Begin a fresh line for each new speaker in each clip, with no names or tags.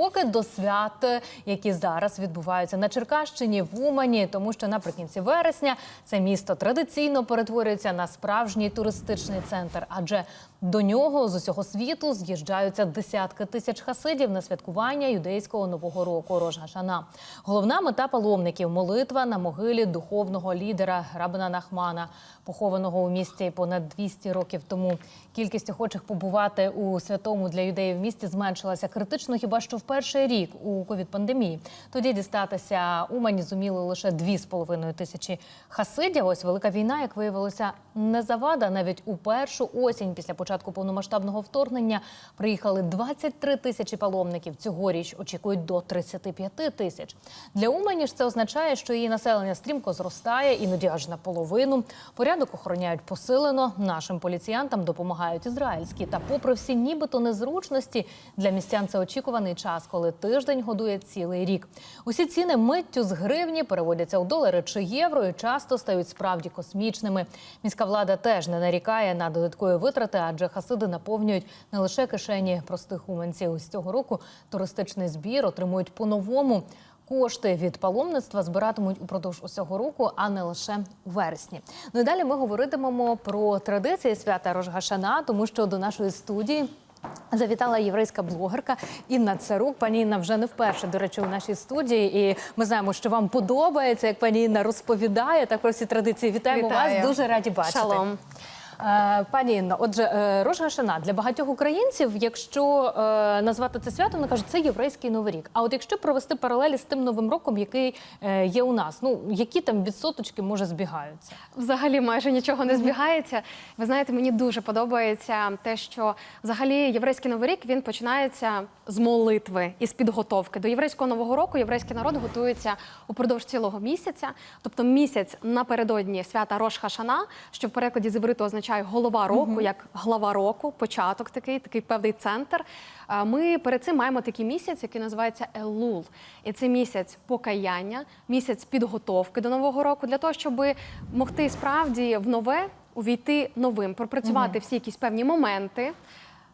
поки до свят, які зараз відбуваються на Черкащині в Умані, тому що наприкінці вересня це місто традиційно перетворюється на справжній туристичний центр, адже до нього з усього світу з'їжджаються десятки тисяч хасидів на святкування юдейського нового року Рож. Головна мета паломників молитва на могилі духовного лідера Рабина Нахмана, похованого у місті понад 200 років тому. Кількість охочих побувати у святому для юдеїв місті зменшилася критично хіба що в перший рік у ковід-пандемії. Тоді дістатися Умані зуміли лише 2,5 тисячі хасидів. Ось велика війна, як виявилося, не завада. Навіть у першу осінь після початку повномасштабного вторгнення приїхали 23 тисячі паломників. Цьогоріч очікують до 35 тисяч. Для Умані ж це означає, що її населення стрімко зростає, іноді аж наполовину. Порядок охороняють посилено. Нашим поліціянтам допомагають ізраїльські. Та, попри всі нібито незручності, для містян це очікуваний час, коли тиждень годує цілий рік. Усі ціни миттю з гривні переводяться у долари чи євро і часто стають справді космічними. Міська влада теж не нарікає на додаткові витрати, адже хасиди наповнюють не лише кишені простих уманців. З цього року туристичний збір отримують по-новому. Кошти від паломництва збиратимуть упродовж усього року, а не лише у вересні. Ну і далі ми говоритимемо про традиції свята Рожгашана, тому що до нашої студії. Завітала єврейська блогерка Інна Царук. Пані Інна вже не вперше, до речі, у нашій студії. І ми знаємо, що вам подобається, як пані Інна розповідає так про всі традиції. Вітаємо
Вітаю.
вас. Дуже раді бачити.
Шалом.
Е, Пані Інно, отже, е, Рож Гашана для багатьох українців, якщо е, назвати це свято, вони кажуть, це єврейський новий рік. А от якщо провести паралелі з тим новим роком, який є у нас, ну які там відсоточки може збігаються?
Взагалі майже нічого не збігається. Ви знаєте, мені дуже подобається те, що взагалі єврейський новий рік він починається з молитви і з підготовки. До єврейського нового року єврейський народ готується упродовж цілого місяця, тобто місяць напередодні свята Рош Хашана, що в перекладі з івриту означає голова року, як глава року, початок такий, такий певний центр. Ми перед цим маємо такий місяць, який називається Елул. І це місяць покаяння, місяць підготовки до нового року для того, щоб могти справді в нове увійти новим, пропрацювати всі якісь певні моменти.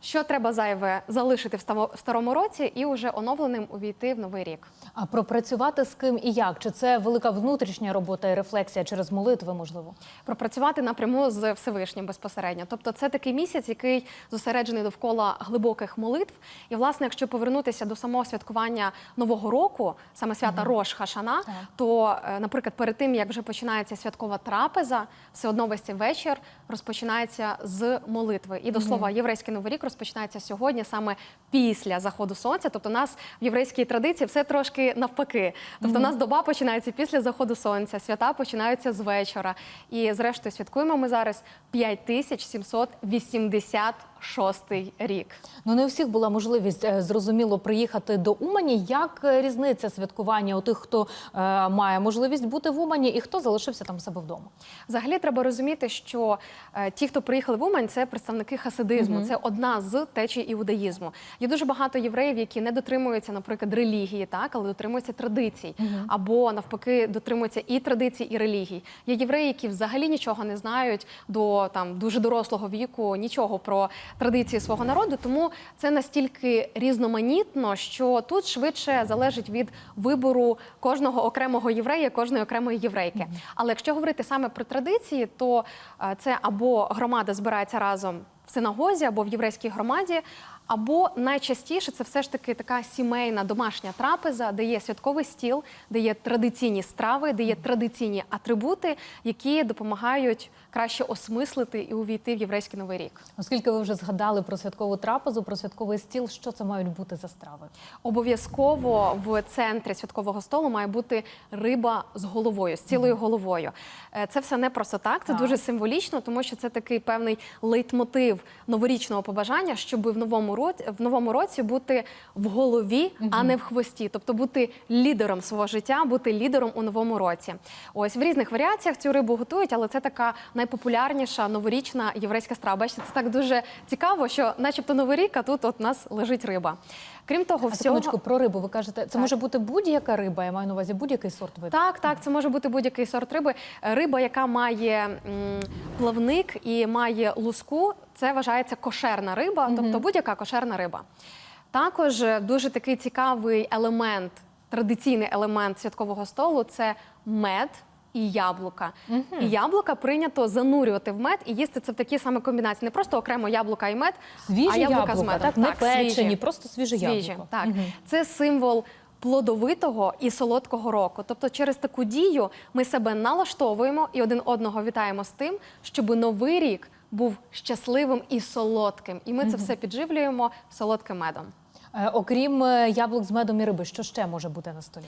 Що треба зайве залишити в старо- старому році і уже оновленим увійти в новий рік.
А пропрацювати з ким і як? Чи це велика внутрішня робота і рефлексія через молитви, можливо?
пропрацювати напряму з Всевишнім безпосередньо. Тобто, це такий місяць, який зосереджений довкола глибоких молитв. І, власне, якщо повернутися до самого святкування нового року, саме свята Рош Хашана,
Так.
то, е, наприклад, перед тим як вже починається святкова трапеза, все одно весь цей вечір розпочинається з молитви. І до слова, єврейський новий рік розпочинається сьогодні, саме після заходу сонця. Тобто, у нас в єврейській традиції все трошки навпаки. Тобто, у нас доба починається після заходу сонця, свята починаються з вечора. І зрештою святкуємо ми зараз 5786 рік.
Ну не у всіх була можливість е, зрозуміло приїхати до Умані. Як е, різниця святкування у тих, хто е, має можливість бути в Умані, і хто залишився там себе вдома?
Взагалі треба розуміти, що е, ті, хто приїхали в Умань, це представники хасидизму. Це одна з течій іудаїзму. Є дуже багато євреїв, які не дотримуються, наприклад, релігії, так, але дотримуються традицій, або навпаки, дотримуються і традицій, і релігій. Є євреї, які взагалі нічого не знають до там дуже дорослого віку, нічого про традиції свого народу. Тому це настільки різноманітно, що тут швидше залежить від вибору кожного окремого єврея, кожної окремої єврейки. Але якщо говорити саме про традиції, то е, це або громада збирається разом в синагозі, або в єврейській громаді. Або найчастіше це все ж таки така сімейна домашня трапеза, де є святковий стіл, де є традиційні страви, де є традиційні атрибути, які допомагають краще осмислити і увійти в єврейський новий рік.
Оскільки ви вже згадали про святкову трапезу, про святковий стіл, що це мають бути за страви?
Обов'язково в центрі святкового столу має бути риба з головою, з цілою головою. Е, Це все не просто так, це
Так.
дуже символічно, тому що це такий певний лейтмотив новорічного побажання, щоб в новому році в новому році бути в голові, а не в хвості, тобто бути лідером свого життя, бути лідером у новому році. Ось в різних варіаціях цю рибу готують, але це така найпопулярніша новорічна єврейська страва. Бачите, це так дуже цікаво, що, начебто, новий рік, а тут от у нас лежить риба. Крім того,
А
всього
секундочку, про рибу ви кажете, це може бути будь-яка риба, я маю на увазі будь-який сорт виду?
Так, так, це може бути будь-який сорт риби. Риба, яка має м, плавник і має луску, це вважається кошерна риба, тобто будь-яка кошерна риба. Також е, дуже такий цікавий елемент, традиційний елемент святкового столу це мед. І яблука. І яблука прийнято занурювати в мед і їсти це в такій самій комбінації. Не просто окремо яблука і мед,
Свіжі
а яблука, з
яблука,
медом.
так, не печені,
свіжі.
просто свіже
Свіжі,
яблуко.
Так,
Мгм.
це символ плодовитого і солодкого року. Тобто, через таку дію ми себе налаштовуємо і один одного вітаємо з тим, щоб новий рік був щасливим і солодким. І ми це все підживлюємо солодким медом.
Е, Окрім е, яблук з медом і риби, що ще може бути на столі?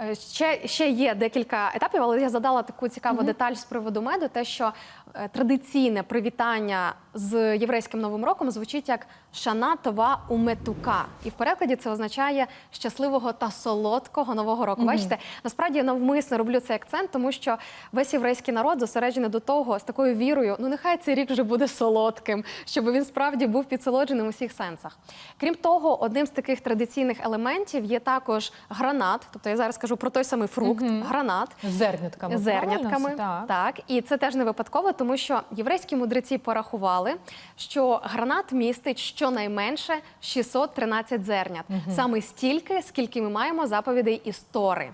Е, Ще, ще є декілька етапів, але я задала таку цікаву деталь з приводу меду, те, що е, традиційне привітання з єврейським новим роком звучить як Шана Това Уметука. І в перекладі це означає щасливого та солодкого нового року. Бачите, насправді я навмисно роблю цей акцент, тому що весь єврейський народ зосереджений до того з такою вірою, ну нехай цей рік вже буде солодким, щоб він справді був підсолодженим у всіх сенсах. Крім того, одним з таких традиційних елементів є також гранат. Тобто я зараз кажу про той самий фрукт, гранат.
З зернятками.
Зернятками,
правильно?
так. і це теж не випадково, тому що єврейські мудреці порахували, що гранат містить щонайменше 613 зернят, саме стільки, скільки ми маємо заповідей із Тори.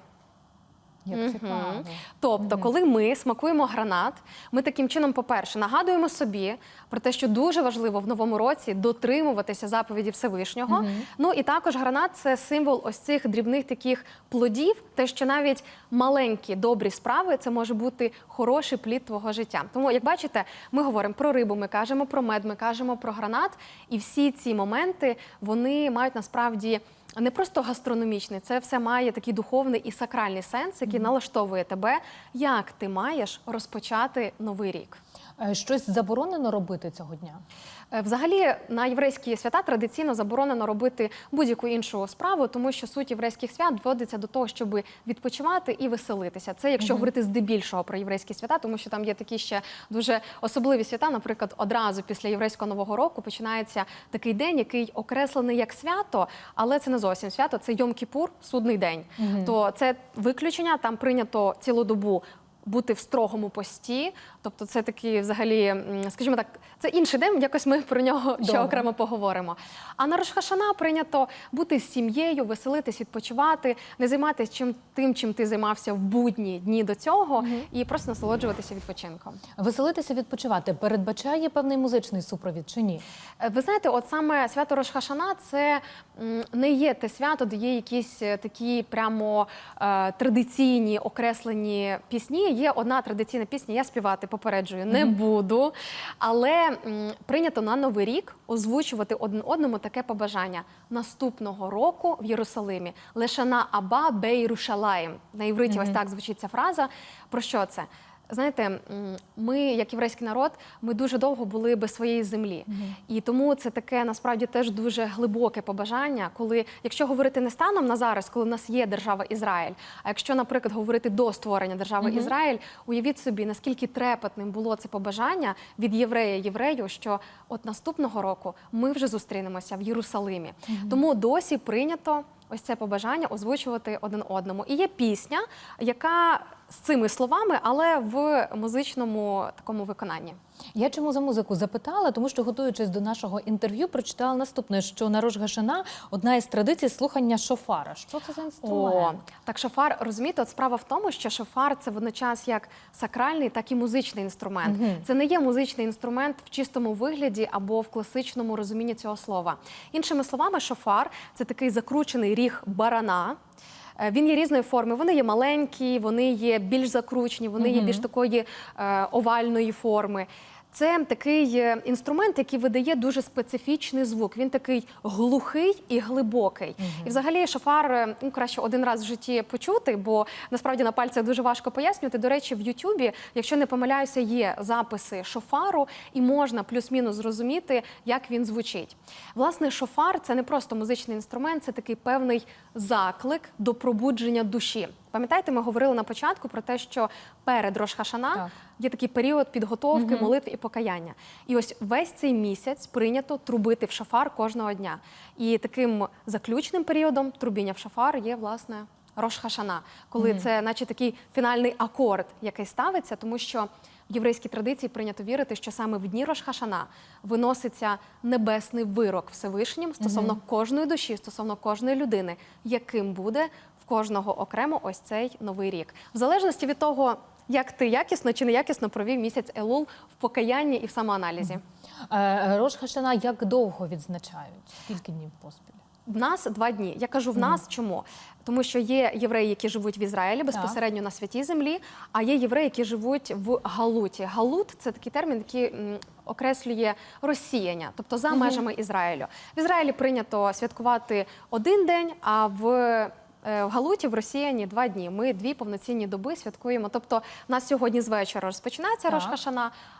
Як цікаво.
Тобто, коли ми смакуємо гранат, ми таким чином, по-перше, нагадуємо собі про те, що дуже важливо в новому році дотримуватися заповіді Всевишнього. Ну і також гранат це символ ось цих дрібних таких плодів, те, що навіть маленькі добрі справи це може бути хороший плід твого життя. Тому, як бачите, ми говоримо про рибу, ми кажемо про мед, ми кажемо про гранат, і всі ці моменти вони мають насправді не просто гастрономічний, це все має такий духовний і сакральний сенс, який налаштовує тебе, як ти маєш розпочати новий рік.
Е, Щось заборонено робити цього дня?
Е, Взагалі на єврейські свята традиційно заборонено робити будь-яку іншу справу, тому що суть єврейських свят зводиться до того, щоб відпочивати і веселитися. Це якщо говорити здебільшого про єврейські свята, тому що там є такі ще дуже особливі свята. Наприклад, одразу після єврейського нового року починається такий день, який окреслений як свято, але це не зовсім свято. Це Йом-Кіпур, судний день. То це виключення. Там прийнято цілу добу бути в строгому пості. Тобто, це такий, взагалі, скажімо так, це інший день. Якось ми про нього ще окремо поговоримо. А на Рошхашана прийнято бути з сім'єю, веселитись, відпочивати, не займатися чим тим, чим ти займався в будні дні до цього, і просто насолоджуватися відпочинком.
Веселитися, відпочивати передбачає певний музичний супровід чи ні?
Е, Ви знаєте, от саме свято Рошхашана це не є те свято, де є якісь е, такі прямо е, традиційні окреслені пісні. Є одна традиційна пісня, я співати попереджую не буду. Але м, прийнято на новий рік озвучувати один одному таке побажання наступного року в Єрусалимі. лишана Аба Бейрушалаєм. На івриті ось так звучить ця фраза. Про що це? Знаєте, ми, як єврейський народ, ми дуже довго були без своєї землі, і тому це таке насправді теж дуже глибоке побажання, коли, якщо говорити не станом на зараз, коли в нас є держава Ізраїль, а якщо, наприклад, говорити до створення держави Ізраїль, уявіть собі, наскільки трепетним було це побажання від єврея єврею, що от наступного року ми вже зустрінемося в Єрусалимі. Тому досі прийнято ось це побажання озвучувати один одному. І є пісня, яка з цими словами, але в музичному такому виконанні.
Я чому за музику запитала, тому що готуючись до нашого інтерв'ю, прочитала наступне, що на Рош Гашана одна із традицій слухання шофара. Що це за
О, так шофар, розумієте, от справа в тому, що шофар це водночас як сакральний, так і музичний інструмент. Це не є музичний інструмент в чистому вигляді або в класичному розумінні цього слова. Іншими словами, шофар це такий закручений ріг барана. Е, Він є різної форми. Вони є маленькі, вони є більш закручені, вони є більш такої е, овальної форми. Це такий е, інструмент, який видає дуже специфічний звук. Він такий глухий і глибокий. І взагалі шофар е, ну, краще один раз в житті почути, бо насправді на пальцях дуже важко пояснювати. До речі, в Ютубі, якщо не помиляюся, є записи шофару, і можна плюс-мінус зрозуміти, як він звучить. Власне, шофар це не просто музичний інструмент, це такий певний заклик до пробудження душі. Пам'ятаєте, ми говорили на початку про те, що перед Рошхашана
Так.
є такий період підготовки, молитв і покаяння. І ось весь цей місяць прийнято трубити в шафар кожного дня. І таким заключним періодом трубіння в шафар є власне Рошхашана, коли це, наче такий фінальний акорд, який ставиться, тому що В єврейській традиції прийнято вірити, що саме в дні Рошхашана виноситься небесний вирок Всевишнім стосовно кожної душі, стосовно кожної людини, яким буде в кожного окремо ось цей новий рік. В залежності від того, як ти якісно чи неякісно провів місяць Елул в покаянні і в самоаналізі.
Е, Рош Хашана як довго відзначають? Скільки днів поспіль?
В нас два дні. Я кажу в нас чому? Тому що є євреї, які живуть в Ізраїлі безпосередньо на святій землі, а є євреї, які живуть в Галуті. Галут це такий термін, який окреслює розсіяння, тобто за межами Ізраїлю. В Ізраїлі прийнято святкувати один день, а в е, в Галуті в Росіяні два дні. Ми дві повноцінні доби святкуємо. Тобто, у нас сьогодні з вечора розпочинається
Так.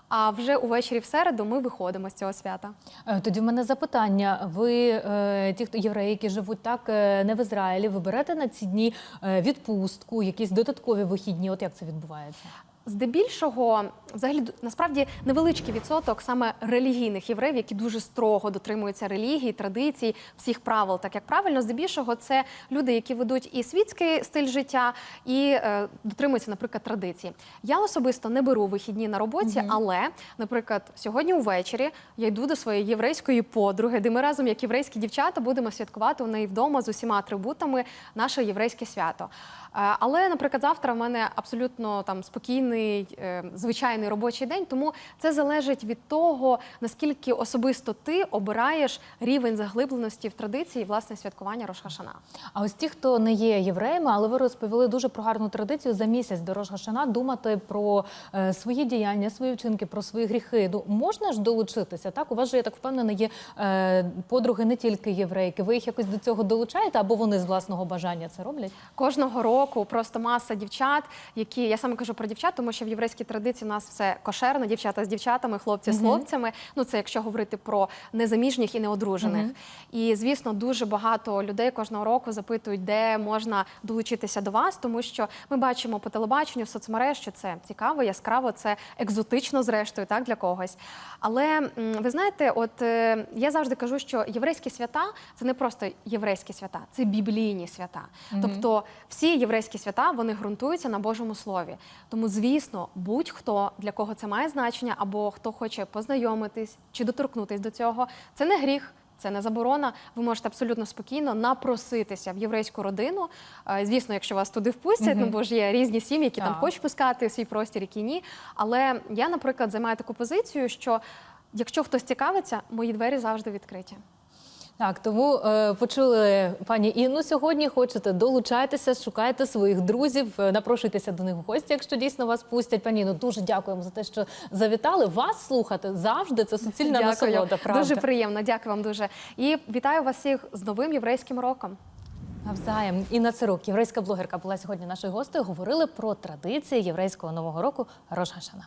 А вже увечері в середу ми виходимо з цього свята.
Е, Тоді в мене запитання. Ви, е, ті, хто євреї, які живуть так е, не в Ізраїлі, ви берете на ці дні е, відпустку, якісь додаткові вихідні? От як це відбувається?
Здебільшого, взагалі, насправді невеличкий відсоток саме релігійних євреїв, які дуже строго дотримуються релігії, традицій, всіх правил, так як правильно. Здебільшого, це люди, які ведуть і світський стиль життя, і е, дотримуються, наприклад, традицій. Я особисто не беру вихідні на роботі, але, наприклад, сьогодні увечері я йду до своєї єврейської подруги, де ми разом, як єврейські дівчата, будемо святкувати у неї вдома з усіма атрибутами наше єврейське свято. Е, Але, наприклад, завтра в мене абсолютно там спокійний, е, звичайний робочий день, тому це залежить від того, наскільки особисто ти обираєш рівень заглибленості в традиції власне святкування Рошхашана.
А ось ті, хто не є євреями, але ви розповіли дуже про гарну традицію за місяць до Рош Хашана думати про е, свої діяння, свої вчинки, про свої гріхи. Ну можна ж долучитися? Так, у вас же я так впевнена, є е, подруги не тільки єврейки. Ви їх якось до цього долучаєте, або вони з власного бажання це роблять?
Кожного року просто маса дівчат, які я саме кажу про дівчат, тому що в єврейській традиції у нас все кошерно, дівчата з дівчатами, хлопці з хлопцями. Ну це якщо говорити про незаміжніх і неодружених. І звісно, дуже багато людей кожного року запитують, де можна долучитися до вас, тому що ми бачимо по телебаченню, в соцмереж, що це цікаво, яскраво, це екзотично, зрештою, так для когось. Але ви знаєте, от е, я завжди кажу, що єврейські свята це не просто єврейські свята, це біблійні свята. Тобто всі єврейські свята вони ґрунтуються на Божому слові. Тому, звісно, будь-хто для кого це має значення, або хто хоче познайомитись чи доторкнутись до цього, це не гріх. Це не заборона. Ви можете абсолютно спокійно напроситися в єврейську родину. Е, Звісно, якщо вас туди впустять, ну бо ж є різні сім'ї, які там хочуть пускати свій простір, які ні. Але я, наприклад, займаю таку позицію, що якщо хтось цікавиться, мої двері завжди відкриті.
Так, тому е, почули пані Інну сьогодні. Хочете долучайтеся, шукайте своїх друзів, е, напрошуйтеся до них в гості, якщо дійсно вас пустять. Пані Інну, дуже дякуємо за те, що завітали. Вас слухати завжди це суцільна насолода. Правда?
Дуже приємно. Дякую вам дуже. І вітаю вас всіх з новим єврейським роком.
Навзаєм. Інна Цирук, єврейська блогерка, була сьогодні нашою гостею. Говорили про традиції єврейського нового року Рош Гашана.